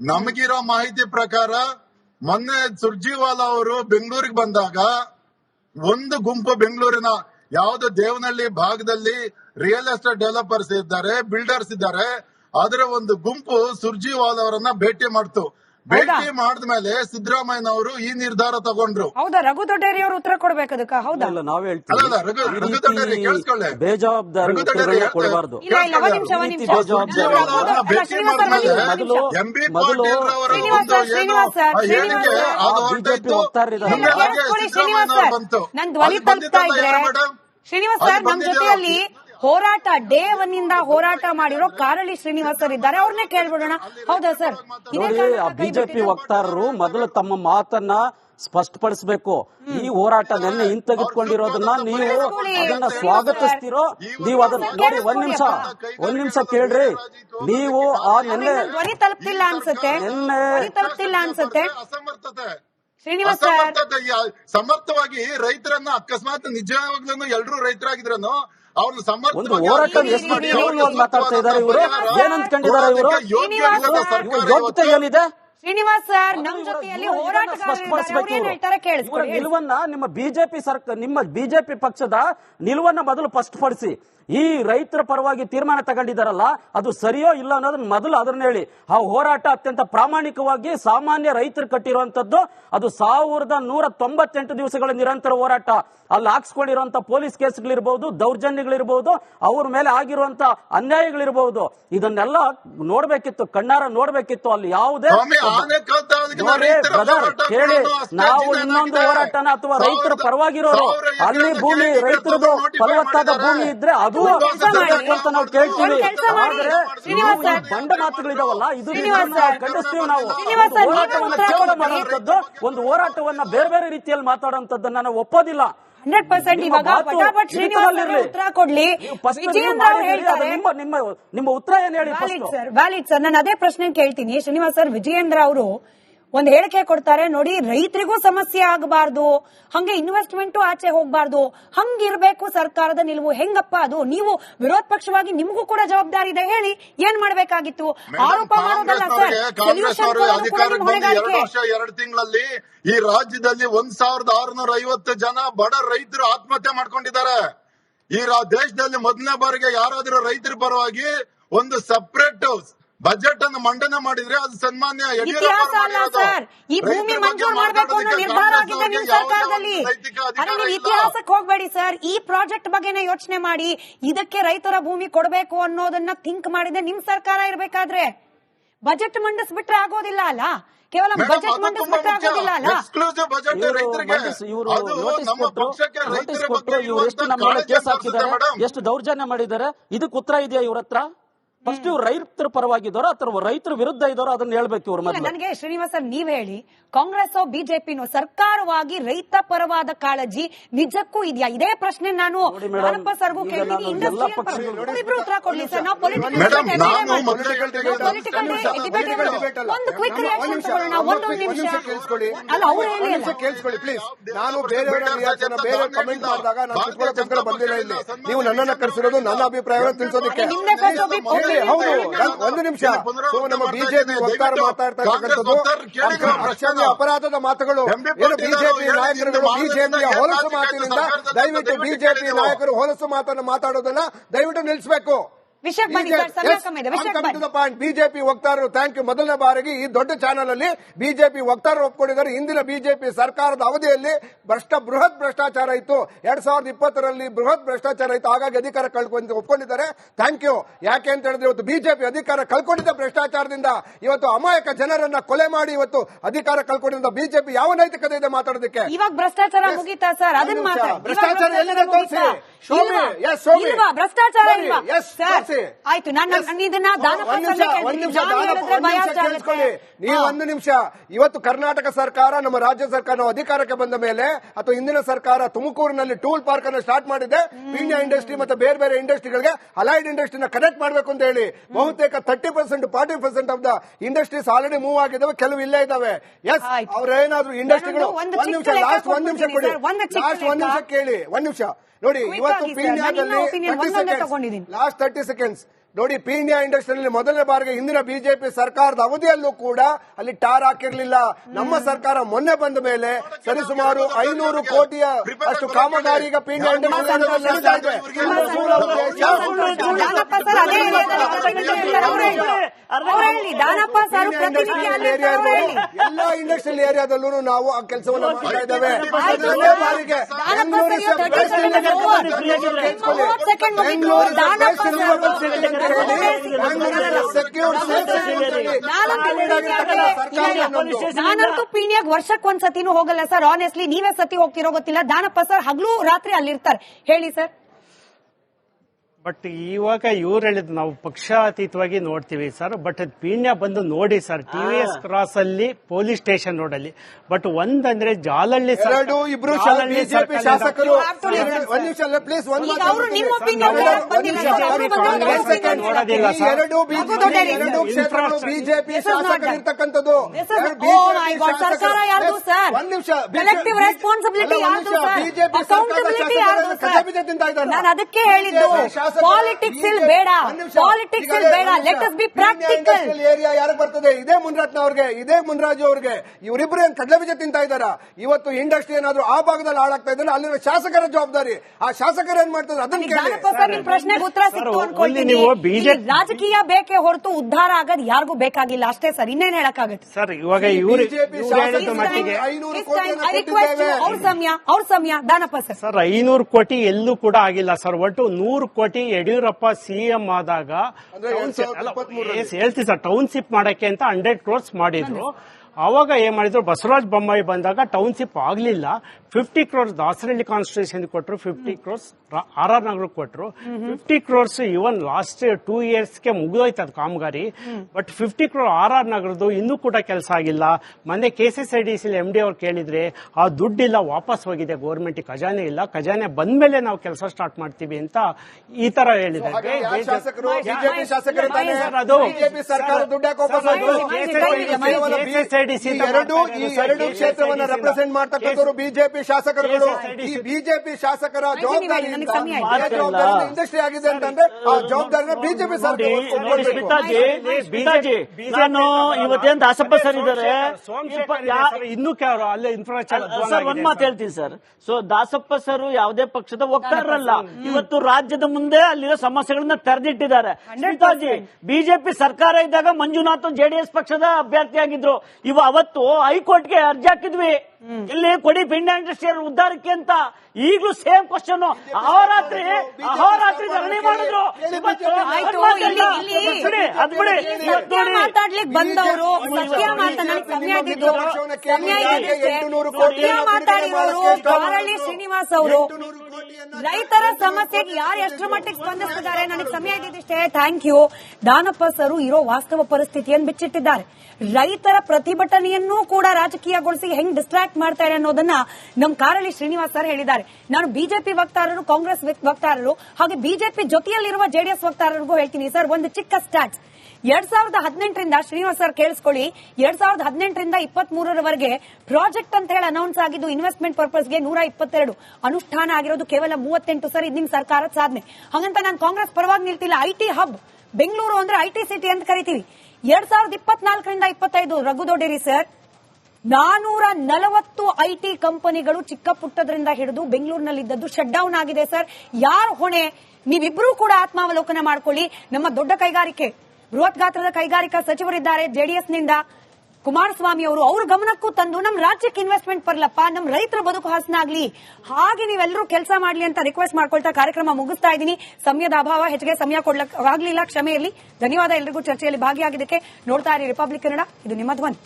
ನಮಗಿರೋ ಮಾಹಿತಿ ಪ್ರಕಾರ, ಮೊನ್ನೆ ಸುರ್ಜಿವಾಲಾ ಅವರು ಬೆಂಗಳೂರಿಗೆ ಬಂದಾಗ, ಒಂದು ಗುಂಪು ಬೆಂಗಳೂರಿನ ಯಾವ್ದು ದೇವನಹಳ್ಳಿ ಭಾಗದಲ್ಲಿ ರಿಯಲ್ ಎಸ್ಟೇಟ್ ಡೆವಲಪರ್ಸ್ ಇದ್ದಾರೆ ಬಿಲ್ಡರ್ಸ್ ಇದ್ದಾರೆ. ಅದರ ಒಂದು ಗುಂಪು ಸುರ್ಜಿವಾಲಾ ಅವರನ್ನ ಭೇಟಿ ಮಾಡ್ತು. ಭೇಟಿ ಮಾಡಿದ್ಮೇಲೆ ಸಿದ್ದರಾಮಯ್ಯನವರು ಈ ನಿರ್ಧಾರ ತಗೊಂಡ್ರು ಹೌದಾ ರಘು ದೊಡ್ಡೇರಿ ಅವರು ಉತ್ತರ ಕೊಡ್ಬೇಕು ಅದಕ್ಕ ಹೌದಾ ಇಲ್ಲ ನಾವ್ ಅಲ್ಲ, ರಘು- ಹೇಳ್ತೀವಿ. ಬೇಜವಾಬ್ದಾರಿ. ಕೊಡಬಾರ್ದು. ವಕ್ತಾರರಿದ್ದಾರೆ. ನನ್ ಧ್ವನಿ ತಲುಪ್ತಾ ಇದ್ರೆ ಶ್ರೀನಿವಾಸ್ ಸರ್ ನಮ್ ಜೊತೆಯಲ್ಲಿ ಹೋರಾಟ ಡೇ ಒನ್ ಇಂದ ಹೋರಾಟ ಮಾಡಿರೋ ಕಾರಳಿ ಶ್ರೀನಿವಾಸ್ ಸರ್ ಇದ್ದಾರೆ ಅವ್ರನ್ನೇ ಕೇಳ್ಬಿಡೋಣ. ಹೌದಾ ಸರ್? ಇದೇ ನೋಡಿ ಆ ಬಿಜೆಪಿ? ವಕ್ತಾರರು ಮೊದಲು ತಮ್ಮ ಮಾತನ್ನ ಸ್ಪಷ್ಟಪಡಿಸಬೇಕು. ಈ ಹೋರಾಟ ನಿನ್ನೆ ಹಿಂತೆಗೆದುಕೊಂಡಿರೋದನ್ನ ನೀವು ಅದನ್ನ ಸ್ವಾಗತಿಸ್ತಿರೋ? ನೀವು ಅದನ್ನ ನೋಡಿ ಒಂದ್ ನಿಮಿಷ ಒಂದ್ ನಿಮಿಷ ಕೇಳ್ರಿ. ನೀವು ಆ ನಿನ್ನೆ ನನ್ ಧ್ವನಿ ತಲುಪ್ತಿಲ್ಲ ಅನ್ಸುತ್ತೆ. ನಿನ್ನೆ ತಲುಪ್ತಿಲ್ಲ ಅನ್ಸುತ್ತೆ. ಶ್ರೀನಿವಾಸ್ ಸಮರ್ಥವಾಗಿ ರೈತರನ್ನ ಅಕಸ್ಮಾತ್ ನಿಜವಾಗ್ಲೂ ಎಲ್ರು ರೈತರಾಗಿದ್ರನು ಅವ್ರನ್ನ ಒಂದು ಹೋರಾಟ ಎಷ್ಟು ಮಾತಾಡ್ತಾ ಇದ್ದಾರೆ ಇವರು? ಏನಂತ್ಕೊಂಡಿದ್ದಾರೆ ಇವರು? ಇವ್ರ ಯೋಗ್ಯತೆ ಏನಿದೆ? ಶ್ರೀನಿವಾಸ್ ಸರ್ ನಮ್ ಜೊತೆಯಲ್ಲಿ ಹೋರಾಟಗಾರರು ನಿಲುವನ್ನ ನಿಮ್ಮ ಬಿಜೆಪಿ ಸರ್ಕಾರ ನಿಮ್ಮ ಬಿಜೆಪಿ ಪಕ್ಷದ ನಿಲುವನ್ನ ಮೊದಲು ಸ್ಪಷ್ಟಪಡಿಸಿ ಈ ರೈತರ ಪರವಾಗಿ ತೀರ್ಮಾನ ತಗೊಂಡಿದ್ದಾರಲ್ಲ, ಅದು ಸರಿಯೋ ಇಲ್ಲ ಅನ್ನೋದನ್ನ ಮೊದಲು ಅದನ್ನ ಹೇಳಿ. ಆ ಹೋರಾಟ ಅತ್ಯಂತ ಪ್ರಾಮಾಣಿಕವಾಗಿ ಸಾಮಾನ್ಯ ರೈತರು ಕಟ್ಟಿರುವಂತದ್ದು, ಅದು ಸಾವಿರದ ನೂರ ತೊಂಬತ್ತೆಂಟು ದಿವಸಗಳ ನಿರಂತರ ಹೋರಾಟ. ಅಲ್ಲಿ ಹಾಕ್ಸ್ಕೊಂಡಿರುವಂತ ಪೊಲೀಸ್ ಕೇಸ್ಗಳಿರ್ಬಹುದು ದೌರ್ಜನ್ಯಗಳಿರ್ಬಹುದು ಅವ್ರ ಮೇಲೆ ಆಗಿರುವಂತ ಅನ್ಯಾಯಗಳಿರ್ಬಹುದು ಇದನ್ನೆಲ್ಲ ನೋಡ್ಬೇಕಿತ್ತು, ಕಣ್ಣಾರ ನೋಡ್ಬೇಕಿತ್ತು. ಅಲ್ಲಿ ಯಾವುದೇ ಕೇಳಿ ನಾವು ಇನ್ನೊಂದು ಹೋರಾಟನ ಅಥವಾ ರೈತರ ಪರವಾಗಿರೋರು ಅಲ್ಲಿ ಭೂಮಿ ರೈತರದು ಫಲವತ್ತಾದ ಭೂಮಿ ಇದ್ರೆ ಅದು ಅಂತ ನಾವು ಕೇಳ್ತೀವಿ. ಆದ್ರೆ. ಬಂಡ ಮಾತುಗಳಿದಾವಲ್ಲ ಇದು ಖಂಡಿಸ್ತೀವಿ ನಾವು ಹೋರಾಟವನ್ನ ಕೇವಲ ಮಾಡುವಂತದ್ದು ಒಂದು ಹೋರಾಟವನ್ನ ಬೇರೆ ಬೇರೆ ರೀತಿಯಲ್ಲಿ ಮಾತಾಡುವಂತದ್ದನ್ನ ನಾವು ಒಪ್ಪೋದಿಲ್ಲ. ಹಂಡ್ರೆಡ್ ಪರ್ಸೆಂಟ್ ಇವಾಗ ಪಟಾಪಟ್ ಶ್ರೀನಿವಾಸ್ ಉತ್ತರ ಕೊಡ್ಲಿ. ವಿಜಯೇಂದ್ರ ಅವ್ರು ಹೇಳ್ತಾರೆ. ನಿಮ್ಮ ಉತ್ತರ ಏನ್ ಹೇಳಿ ವ್ಯಾಲಿಡ್ ಸರ್ ವ್ಯಾಲಿಡ್ ಸರ್. ನಾನು ಅದೇ ಪ್ರಶ್ನೆ ಕೇಳ್ತೀನಿ. ಶ್ರೀನಿವಾಸ್ ಸರ್ ವಿಜಯೇಂದ್ರ ಅವರು ಒಂದ್ ಹೇಳಿಕೆ ಕೊಡ್ತಾರೆ ನೋಡಿ ರೈತರಿಗೂ ಸಮಸ್ಯೆ ಆಗಬಾರ್ದು ಹಂಗೆ ಇನ್ವೆಸ್ಟ್ಮೆಂಟ್ ಆಚೆ ಹೋಗ್ಬಾರ್ದು ಹಂಗಿರ್ಬೇಕು ಸರ್ಕಾರದ ನಿಲುವು ಹೆಂಗಪ್ಪ ಅದು? ನೀವು ವಿರೋಧ ಪಕ್ಷವಾಗಿ ನಿಮಗೂ ಕೂಡ ಜವಾಬ್ದಾರಿ ಇದೆ ಹೇಳಿ ಏನ್ ಮಾಡ್ಬೇಕಾಗಿತ್ತು? ಆರೋಪ ಮಾಡೋದಲ್ಲ ಸರ್ ಎರಡು ತಿಂಗಳಲ್ಲಿ ಈ ರಾಜ್ಯದಲ್ಲಿ ಒಂದ್ ಸಾವಿರದ ಆರುನೂರ ಐವತ್ತು ಜನ ಬಡ ರೈತರು ಆತ್ಮಹತ್ಯೆ ಮಾಡ್ಕೊಂಡಿದ್ದಾರೆ. ಈ ದೇಶದಲ್ಲಿ ಮೊದಲನೇ ಬಾರಿಗೆ ಯಾರಾದ್ರೂ ರೈತರ ಪರವಾಗಿ ಒಂದು ಸಪರೇಟ್ ಬಜೆಟ್ ಅನ್ನು ಮಂಡನೆ ಮಾಡಿದ್ರೆ ಅದು ಸನ್ಮಾನ್ಯ ಇತಿಹಾಸ ಅಲ್ಲ ಸರ್. ಈ ಭೂಮಿ ಮಂಜೂರು ಮಾಡಬೇಕು ಅನ್ನೋ ನಿರ್ಧಾರ ಆಗಿದೆ ನಿಮ್ ಸರ್ಕಾರದಲ್ಲಿ. ನೀವು ಇತಿಹಾಸಕ್ಕೆ ಹೋಗ್ಬೇಡಿ ಸರ್. ಈ ಪ್ರಾಜೆಕ್ಟ್ ಬಗ್ಗೆನೇ ಯೋಚನೆ ಮಾಡಿ. ಇದಕ್ಕೆ ರೈತರ ಭೂಮಿ ಕೊಡಬೇಕು ಅನ್ನೋದನ್ನ ಥಿಂಕ್ ಮಾಡಿದ್ರೆ ನಿಮ್ ಸರ್ಕಾರ ಇರ್ಬೇಕಾದ್ರೆ. ಬಜೆಟ್ ಮಂಡಿಸ್ಬಿಟ್ರೆ ಆಗೋದಿಲ್ಲ ಅಲ್ಲ? ಕೇವಲ ಬಜೆಟ್ ಮಂಡಿಸ್ಬಿಟ್ರೆ. ಆಗೋದಿಲ್ಲ ಅಲ್ಲ? ಎಕ್ಸ್ಕ್ಲೂಸಿವ್ ಬಜೆಟ್ ಇವರು ರೈತರಿಗೆ. ಇವರು ನೋಟಿಸ್ ನಮ್ಮ ಕೊಟ್ಟರು. ಪಕ್ಷಕ್ಕೆ ರೈತರ ಬಗ್ಗೆ ಇವ್ರು ಎಷ್ಟು ನಮ್ಮ ಮೇಲೆ ಕೇಸ್ ಕಾಳಜಿ ಹಾಕಿದ್ದಾರೆ? ಎಷ್ಟು ದೌರ್ಜನ್ಯ ಮಾಡಿದ್ದಾರೆ? ಇದಕ್ಕೆ ಉತ್ತರ ಇದೆಯಾ ಇವ್ರ ಹತ್ರ? ಫಸ್ಟ್ ಇವ್ರು ರೈತರ ಪರವಾಗಿದ್ದಾರೋ ಅಥವಾ ರೈತರ ವಿರುದ್ಧ ಇದ್ದಾರೋ ಅದನ್ನ ಹೇಳ್ಬೇಕು ಇವ್ರ ಇಲ್ಲ, ನನಗೆ ಶ್ರೀನಿವಾಸ ಸರ್ ನೀವ್ ಹೇಳಿ ಕಾಂಗ್ರೆಸ್ ಬಿಜೆಪಿನೋ ಸರ್ಕಾರವಾಗಿ ರೈತ ಪರವಾದ ಕಾಳಜಿ ನಿಜಕ್ಕೂ ಇದೆಯಾ? ಇದೇ ಪ್ರಶ್ನೆ ನಾನು ನೋಡಿ ಸರ್ಗೂ ಈಗ ಇಂಡಸ್ಟ್ರಿ ನಾನು ಇಂಡಸ್ಟ್ರಿಯಲ್ ಎಲ್ಲ ಪಕ್ಷಗಳು- ಉತ್ತರ ಕೊಡ್ಲಿ ಸರ್. ನಾವು ಪೊಲಿಟಿಕಲ್ ಮೇಡಮ್, ನಾನು ಮೊದಲೇ ಹೇಳ್ತೀನಿ, ಪೊಲಿಟಿಕಲ್ ಡಿಬೇಟ್ ಅಲ್ಲ. ಒಂದು ಕ್ವಿಕ್ ರಿಯಾಕ್ಷನ್ ನಿಮಿಷ, ತಗೊಳ್ಳೋಣ ಒಂದು ನಿಮಿಷ. ನಿಮಿಷ ಕೇಳಿಸ್ಕೊಳ್ಳಿ. ಅಲ್ಲ ಅವ್ರು ಒಂದ್ ಹೇಳಿ ನಿಮಿಷ ಅಲ್ಲ. ಕೇಳಿಸ್ಕೊಳ್ಳಿ ಪ್ಲೀಸ್ ನಾನು ಬೇರೆಯವರ ರಿಯಾಕ್ಷನ್ ಬೇರೆ ಕಮೆಂಟ್ ಮಾಡಿದಾಗ ನಾನು ಕುತ್ಕೊಳ್ಳೋದಕ್ಕೋಸ್ಕರ ಬಂದಿಲ್ಲ ಇಲ್ಲಿ. ನೀವು ನನ್ನನ್ನ ಕರೆಸಿರೋದು ನನ್ನ ಅಭಿಪ್ರಾಯ ತಿಳಿಸೋದಕ್ಕೆ. ನಿಮ್ದೇ first ಒಬ್ಬ ಹೌದು. ಒಂದು ನಿಮಿಷ. ನಮ್ಮ ಬಿಜೆಪಿ ವಕ್ತಾರ ಮಾತಾಡ್ತಾ ಇರ್ತಕ್ಕಂಥದ್ದು ಅಪರಾಧದ ಮಾತುಗಳು. ಏನು ಬಿಜೆಪಿ ನಾಯಕರುಗಳು ಬಿಜೆಪಿಯ ಹೊಲಸು ಮಾತಿನಿಂದ ದಯವಿಟ್ಟು ಬಿಜೆಪಿ ನಾಯಕರು ಹೊಲಸು ಮಾತನ್ನು ಮಾತಾಡೋದನ್ನ ದಯವಿಟ್ಟು ನಿಲ್ಲಿಸಬೇಕು. ವಿಷಯಕ್ಕೆ ಬನ್ನಿ ಸರ್ ಸಮಯ ಕಮ್ಮಿ ಇದೆ. ವಿಷಯಕ್ಕೆ ಬನ್ನಿ. ಪಾಯಿಂಟ್ ಬಿಜೆಪಿ ವಕ್ತಾರರು ಥ್ಯಾಂಕ್ ಯು ಮೊದಲನೇ ಬಾರಿಗೆ ಈ ದೊಡ್ಡ ಚಾನೆಲ್ ಅಲ್ಲಿ ಬಿಜೆಪಿ ವಕ್ತಾರರು ಒಪ್ಕೊಂಡಿದ್ದಾರೆ. ಹಿಂದಿನ ಬಿಜೆಪಿ ಸರ್ಕಾರದ ಅವಧಿಯಲ್ಲಿ ಭ್ರಷ್ಟ ಬೃಹತ್ ಭ್ರಷ್ಟಾಚಾರ ಇತ್ತು. ಎರಡ್ ಸಾವಿರದ ಇಪ್ಪತ್ತರಲ್ಲಿ ಬೃಹತ್ ಭ್ರಷ್ಟಾಚಾರ ಇತ್ತು. ಹಾಗಾಗಿ ಅಧಿಕಾರ ಕಳ್ಕೊಂಡು ಒಪ್ಕೊಂಡಿದ್ದಾರೆ. ಥ್ಯಾಂಕ್ ಯು ಯಾಕೆ ಅಂತ ಹೇಳಿದ್ರೆ ಇವತ್ತು ಬಿಜೆಪಿ ಅಧಿಕಾರ ಕಳ್ಕೊಂಡಿದ್ದ ಭ್ರಷ್ಟಾಚಾರದಿಂದ ಇವತ್ತು ಅಮಾಯಕ ಜನರನ್ನ ಕೊಲೆ ಮಾಡಿ ಇವತ್ತು ಅಧಿಕಾರ ಕಳ್ಕೊಂಡಿದ್ದ ಬಿಜೆಪಿ ಯಾವ ನೈತಿಕತೆ ಇದೆ ಮಾತಾಡೋದಕ್ಕೆ? ಇವಾಗ ಭ್ರಷ್ಟಾಚಾರ ಮುಗೀತಾ ಸರ್? ಅದನ್ನ ಭ್ರಷ್ಟಾಚಾರ ಎಲ್ಲಿದೆ ತೋರಿಸಿ. ಭ್ರಷ್ಟಾಚಾರ ತೋರಿಸಿ. ಆಯ್ತು. ನೀವು ಒಂದು ನಿಮಿಷ. ಇವತ್ತು ಕರ್ನಾಟಕ ಸರ್ಕಾರ ನಮ್ಮ ರಾಜ್ಯ ಸರ್ಕಾರ ನಾವು ಅಧಿಕಾರಕ್ಕೆ ಬಂದ ಮೇಲೆ ಅಥವಾ ಹಿಂದಿನ ಸರ್ಕಾರ ತುಮಕೂರಿನಲ್ಲಿ ಟೂಲ್ ಪಾರ್ಕ್ ಅನ್ನು ಸ್ಟಾರ್ಟ್ ಮಾಡಿದೆ. ಇಂಡಿಯಾ ಇಂಡಸ್ಟ್ರಿ ಮತ್ತೆ ಬೇರೆ ಬೇರೆ ಇಂಡಸ್ಟ್ರಿಗಳಿಗೆ ಅಲೈಡ್ ಇಂಡಸ್ಟ್ರಿನ ಕನೆಕ್ಟ್ ಮಾಡಬೇಕು ಅಂತ ಹೇಳಿ ಬಹುತೇಕ thirty percent forty percent of the industries already move ಆಗಿದಾವೆ ಕೆಲವು ಇಲ್ಲೇ ಇದಾವೆ ಎಸ್. ಅವ್ರೇನಾದ್ರೂ ಇಂಡಸ್ಟ್ರಿಗಳು ಒಂದು ನಿಮಿಷ ಲಾಸ್ಟ್ ಒಂದ್ ನಿಮಿಷ ಕೊಡಿ. ಲಾಸ್ಟ್ ಒಂದ್ ನಿಮಿಷ. ಕೇಳಿ. ಒಂದ್ ನಿಮಿಷ. ನೋಡಿ ಇವತ್ತು ಲಾಸ್ಟ್ ತರ್ಟಿ ಪೀಣ್ಯದಲ್ಲಿ ನನ್ನ opinion ಪಿ ಇಂಡಿಯಾ ಇಂಡಸ್ಟ್ರಿ ನೋಡಿ ಇಂಡಸ್ಟ್ರಿಯಲ್ಲಿ ಮೊದಲನೇ ಬಾರಿಗೆ ಹಿಂದಿನ ಬಿಜೆಪಿ ಸರ್ಕಾರದ ಅವಧಿಯಲ್ಲೂ ಕೂಡ ಅಲ್ಲಿ ಟಾರ್ ಹಾಕಿರ್ಲಿಲ್ಲ. ನಮ್ಮ ಸರ್ಕಾರ ಮೊನ್ನೆ ಬಂದ ಮೇಲೆ ಸರಿಸುಮಾರು ಐನೂರು ಕೋಟಿಯ ಅಷ್ಟು ಕಾಮಗಾರಿ ಈಗ ಪಿ ಇಂಡಿಯಾ. ಎಲ್ಲ ಇಂಡಸ್ಟ್ರಿಯಲ್ ಏರಿಯಾದಲ್ಲೂ ನಾವು ಆ ಕೆಲಸವನ್ನು ಮಾಡ್ತಾ ಇದ್ದೇವೆ. ಮೊದಲನೇ ಬಾರಿಗೆ ದಾನಪ್ಪ ಬೆಂಗಳೂರು ನಾನಂತೂ ಪೀಣ್ಯಾಗ ವರ್ಷಕ್ಕೆ ಒಂದ್ ಸತಿನೂ ಹೋಗಲ್ಲ ಸರ್ ಆನೆಸ್ಟ್ಲಿ ನೀವೇ ಸತಿ ಹೋಗ್ತಿರೋ ಗೊತ್ತಿಲ್ಲ. ದಾನಪ್ಪ ಸರ್ ಹಗಲು ರಾತ್ರಿ ಅಲ್ಲಿರ್ತಾರೆ. ಹೇಳಿ ಸರ್. ಬಟ್ ಇವಾಗ ಇವ್ರು ಹೇಳಿದ್ ನಾವು ಪಕ್ಷಾತೀತವಾಗಿ ನೋಡ್ತೀವಿ ಸರ್ ಬಟ್ ಪೀಣ್ಯ ಬಂದು ನೋಡಿ sir T V S cross ಅಲ್ಲಿ ಪೊಲೀಸ್ ಸ್ಟೇಷನ್ ರೋಡಲ್ಲಿ ಬಟ್ ಒಂದಂದ್ರೆ ಜಾಲಹಳ್ಳಿ ಎರಡು ಇಬ್ರು ಬಿಜೆಪಿ ಶಾಸಕರು ಒಂದ್ ನಿಮಿಷ ಪ್ಲೀಸ್ ಒಂದ್ ನೋಡೋದಿಲ್ಲ ಸರ್. ಎರಡು ಅದು ಬಿಜೆಪಿ. ಎರಡು ಕ್ಷೇತ್ರಗಳು ಬಿಜೆಪಿ ಶಾಸಕರು ಇರ್ತಕ್ಕಂಥದ್ದು. Oh? ಒಂದ್ ನಿಮಿಷ? ನಾನು ಅದಕ್ಕೆ ಹೇಳಿದ್ದು ಪಾಲಿಟಿಕ್ಸ್ ಇಲ್ಲಿ ಬೇಡ. ಪಾಲಿಟಿಕ್ಸ್ ಇಲ್ಲಿ ಬೇಡ. Let us be practical area ಯಾರಿಗೆ ಬರ್ತದೆ? ಇದೇ ಮುನ್ರತ್ನ ಅವ್ರಿಗೆ ಇದೇ ಮುನ್ರಾಜು ಅವ್ರಿಗೆ. ಇವರಿಬ್ರು ಏನ್ ಕಡಲೆ ಬೀಜ ತಿಂತಾ ಇದಾರ ಇವತ್ತು ಇಂಡಸ್ಟ್ರಿ ಏನಾದ್ರು ಆ ಭಾಗದಲ್ಲಿ ಹಾಳಾಗ್ತಾ ಇದ್ರೆ ಅಲ್ಲಿರುವ ಶಾಸಕರ ಜವಾಬ್ದಾರಿ. ಆ ಶಾಸಕರು ಏನ್ ಮಾಡ್ತಾರೆ? ಅದನ್ನ ಕೇಳಿ. ಪ್ರಶ್ನೆಗೆ ಉತ್ತರ ಸಿಕ್ತು ಅನ್ಕೊಳ್ತೀನಿ. ರಾಜಕೀಯ ಬೇಕೇ ಹೊರತು ಉದ್ಧಾರ ಆಗದ್ ಯಾರಿಗೂ ಬೇಕಾಗಿಲ್ಲ. ಅಷ್ಟೇ ಸರ್ ಇನ್ನೇನ್ ಹೇಳಕ್ಕಾಗತ್ತೆ? ಸರ್ ಇವಾಗ ಇವ್ರು ಬಿಜೆಪಿ ಐನೂರು ಕೋಟಿ ಸಮಯ. ದಾನಪ್ಪ ಸರ್. ಸರ್ ಐನೂರು ಕೋಟಿ ಎಲ್ಲೂ ಕೂಡ ಆಗಿಲ್ಲ ಸರ್. ಒಟ್ಟು ನೂರು ಕೋಟಿ ಯಡಿಯೂರಪ್ಪ ಸಿಎಂ ಆದಾಗ ಹೇಳ್ತೀವಿ ಸರ್ ಟೌನ್ಶಿಪ್ ಮಾಡಕ್ಕೆ ಅಂತ ಹಂಡ್ರೆಡ್ ಕ್ರೋರ್ಸ್ ಮಾಡಿದ್ರು. ಅವಾಗ ಏನ್ ಮಾಡಿದ್ರು? ಬಸವರಾಜ್ ಬೊಮ್ಮಾಯಿ ಬಂದಾಗ ಟೌನ್ಶಿಪ್ ಆಗ್ಲಿಲ್ಲ. ಫಿಫ್ಟಿ ಕ್ರೋರ್ಸ್ ದಾಸರಳ್ಳಿ ಕಾನ್ಸ್ಟಿಟ್ಯೂಷನ್ ಕೊಟ್ಟರು fifty crores R R Nagar ಕೊಟ್ಟರು fifty crores even last two ಇಯರ್ಸ್ಗೆ ಮುಗಿದೋಯ್ತು ಅದು ಕಾಮಗಾರಿ. But fifty crore R R ನಗರದ್ದು ಇನ್ನೂ ಕೂಡ ಕೆಲಸ ಆಗಿಲ್ಲ. ಮೊನ್ನೆ K C I D C M D ಅವ್ರು ಕೇಳಿದ್ರೆ ಆ ದುಡ್ಡಿಲ್ಲ ವಾಪಸ್ ಹೋಗಿದೆ ಗೌರ್ಮೆಂಟ್ ಖಜಾನೆ ಇಲ್ಲ. ಖಜಾನೆ ಬಂದ್ಮೇಲೆ ನಾವು ಕೆಲಸ ಸ್ಟಾರ್ಟ್ ಮಾಡ್ತೀವಿ ಅಂತ ಈ ತರ ಹೇಳಿದ್ದಾರೆ. ಬಿಜೆಪಿ ಈ ಎರಡು ಈ ಎರಡು ಕ್ಷೇತ್ರವನ್ನ ರೆಪ್ರೆಸೆಂಟ್ ಮಾಡ್ತಕ್ಕಂಥವ್ರು ಬಿಜೆಪಿ ಶಾಸಕರುಗಳು. ಈ ಬಿಜೆಪಿ ಶಾಸಕರ ಜವಾಬ್ದಾರಿ ಇಂಡಸ್ಟ್ರಿ ಆಗಿದೆ ಅಂತಂದ್ರೆ ಆ ಜವಾಬ್ದಾರಿನ ಬಿಜೆಪಿ ಸರ್ಕಾರ ಇವತ್ತೇನ್ ದಾಸಪ್ಪ ಸರ್ ಇದ್ದಾರೆ? ಇನ್ನೂ ಅಲ್ಲೇ ಇನ್ಫ್ರಾಸ್ಟ್ರಕ್ಚರ್ ಸರ್ ಒಂದ್ ಮಾತು ಹೇಳ್ತೀನಿ ಸರ್. ಸೊ ದಾಸಪ್ಪ ಸರ್ ಯಾವುದೇ ಪಕ್ಷದ ವಕ್ತಾರರಲ್ಲ ಇವತ್ತು ರಾಜ್ಯದ ಮುಂದೆ ಅಲ್ಲಿರೋ ಸಮಸ್ಯೆಗಳನ್ನ ತೆರೆದಿಟ್ಟಿದ್ದಾರೆ. ಬಿಜೆಪಿ ಸರ್ಕಾರ ಇದ್ದಾಗ ಮಂಜುನಾಥ್ ಜೆಡಿಎಸ್ ಪಕ್ಷದ ಅಭ್ಯರ್ಥಿಯಾಗಿದ್ರು. ಇವ ಅವತ್ತು ಹೈಕೋರ್ಟ್ಗೆ ಅರ್ಜಿ ಹಾಕಿದ್ವಿ. ಇಲ್ಲಿ ಕೊಡಿ ಪಿಂಡ ಇಂಡಸ್ಟ್ರಿಯಲ್ ಉದ್ದಾರಕ್ಕೆ ಅಂತ ಈಗಲೂ ಸೇಮ್ ಕ್ವಶನ್ ಅಹೋರಾತ್ರಿ ಅಹೋರಾತ್ರಿ ಧರಣಿ ಮಾಡಿದ್ರು. ಮಾತಾಡ್ಲಿಕ್ಕೆ ಬಂದವರು ಸತ್ಯ ಮಾತಾಡ ನನಗೆ ಸಮಯ ಇದ್ದಿದ್ದು ಸಮಯ ಮಾತಾಡಿರೋರು ಶ್ರೀನಿವಾಸ್ ಅವರು ರೈತರ ಸಮಸ್ಯೆಗೆ ಯಾರು ಎಷ್ಟರ ಮಟ್ಟಿಗೆ ಸ್ಪಂದಿಸಿದ್ದಾರೆ ನನಗೆ ಸಮಯ ಇದ್ದಿದ್ದಷ್ಟೇ. ಥ್ಯಾಂಕ್ ಯು ದಾನಪ್ಪ ಸರು ಇರೋ ವಾಸ್ತವ ಪರಿಸ್ಥಿತಿಯನ್ನು ಬಿಚ್ಚಿಟ್ಟಿದ್ದಾರೆ. ರೈತರ ಪ್ರತಿಭಟನೆಯನ್ನೂ ಕೂಡ ರಾಜಕೀಯಗೊಳಿಸಿ ಹೆಂಗ್ ಡಿಸ್ಟ್ರಾಕ್ಟ್ ಮಾಡ್ತಾರೆ ಅನ್ನೋದನ್ನ ನಮ್ ಕಾರಳ್ಳಿ ಶ್ರೀನಿವಾಸ್ ಸರ್ ಹೇಳಿದ್ದಾರೆ. ನಾನು ಬಿಜೆಪಿ ವಕ್ತಾರರು ಕಾಂಗ್ರೆಸ್ ವಕ್ತಾರರು ಹಾಗೆ ಬಿಜೆಪಿ ಜೊತೆಯಲ್ಲಿರುವ ಜೆಡಿಎಸ್ ವಕ್ತಾರರಿಗೂ ಹೇಳ್ತೀನಿ. ಸರ್ ಒಂದು ಚಿಕ್ಕ ಸ್ಟಾಟ್ಸ್ ಎರಡ್ ಸಾವಿರದ ಹದಿನೆಂಟರಿಂದ ಶ್ರೀನಿವಾಸ್ ಸರ್ ಕೇಳಿಸ್ಕೊಳ್ಳಿ, ಎರಡ್ ಸಾವಿರದ ಹದಿನೆಂಟರಿಂದ ಇಪ್ಪತ್ತ್ ಮೂರರವರೆಗೆ ಪ್ರಾಜೆಕ್ಟ್ ಅಂತ ಹೇಳಿ ಅನೌನ್ಸ್ ಆಗಿದ್ದು ಇನ್ವೆಸ್ಟ್ಮೆಂಟ್ ಪರ್ಪಸ್ಗೆ ನೂರ ಇಪ್ಪತ್ತೆರಡು. ಅನುಷ್ಠಾನ ಆಗಿರೋದು ಕೇವಲ ಮೂವತ್ತೆಂಟು ಸರ್ ಇದು ನಿಮ್ ಸರ್ಕಾರದ ಸಾಧನೆ. ಹಾಗಂತ ನಾನು ಕಾಂಗ್ರೆಸ್ ಪರವಾಗಿ ನಿಲ್ತಿಲ್ಲ ಐಟಿ ಹಬ್ ಬೆಂಗಳೂರು ಅಂದ್ರೆ ಐಟಿ ಸಿಟಿ ಅಂತ ಕರಿತೀವಿ. ಎರಡ್ ಸಾವಿರದ ಇಪ್ಪತ್ನಾಲ್ಕರಿಂದ ಇಪ್ಪತ್ತೈದು ರಘುದೊಡ್ಡೇರಿ ಸರ್ ನಾನೂರ ನಲವತ್ತು ಐಟಿ ಕಂಪನಿಗಳು ಚಿಕ್ಕ ಪುಟ್ಟದ್ರಿಂದ ಹಿಡಿದು ಬೆಂಗಳೂರಿನಲ್ಲಿದ್ದದ್ದು ಶಟ್ ಡೌನ್ ಆಗಿದೆ ಸರ್ ಯಾರು ಹೊಣೆ? ನೀವಿಬ್ರು ಕೂಡ ಆತ್ಮಾವಲೋಕನ ಮಾಡ್ಕೊಳ್ಳಿ. ನಮ್ಮ ದೊಡ್ಡ ಕೈಗಾರಿಕೆ. ಬೃಹತ್ ಗಾತ್ರದ ಕೈಗಾರಿಕಾ ಸಚಿವರಿದ್ದಾರೆ. ಜೆಡಿಎಸ್ನಿಂದ ಕುಮಾರಸ್ವಾಮಿ ಅವರು ಅವ್ರ ಗಮನಕ್ಕೂ ತಂದು ನಮ್ಮ ರಾಜ್ಯಕ್ಕೆ ಇನ್ವೆಸ್ಟ್ಮೆಂಟ್ ಬರಲಪ್ಪ ನಮ್ಮ ರೈತರ ಬದುಕು ಹಸನಾಗ್ಲಿ ಹಾಗೆ ನೀವೆಲ್ಲರೂ ಕೆಲಸ ಮಾಡ್ಲಿ ಅಂತ ರಿಕ್ವೆಸ್ಟ್ ಮಾಡ್ಕೊಳ್ತಾ ಕಾರ್ಯಕ್ರಮ ಮುಗಿಸ್ತಾ ಇದ್ದೀನಿ. ಸಮಯದ ಅಭಾವ, ಹೆಚ್ಚಿಗೆ ಸಮಯ ಕೊಡ್ಲಕ್ ಆಗ್ಲಿಲ್ಲ ಕ್ಷಮೆಯಲ್ಲಿ. ಧನ್ಯವಾದ ಎಲ್ರಿಗೂ ಚರ್ಚೆಯಲ್ಲಿ ಭಾಗಿಯಾಗಿದ್ದಕ್ಕೆ ನೋಡ್ತಾ ಇರಿ ರಿಪಬ್ಲಿಕ್ ಕನ್ನಡ. ಇದು ನಿಮ್ಮ ಧ್ವನಿ.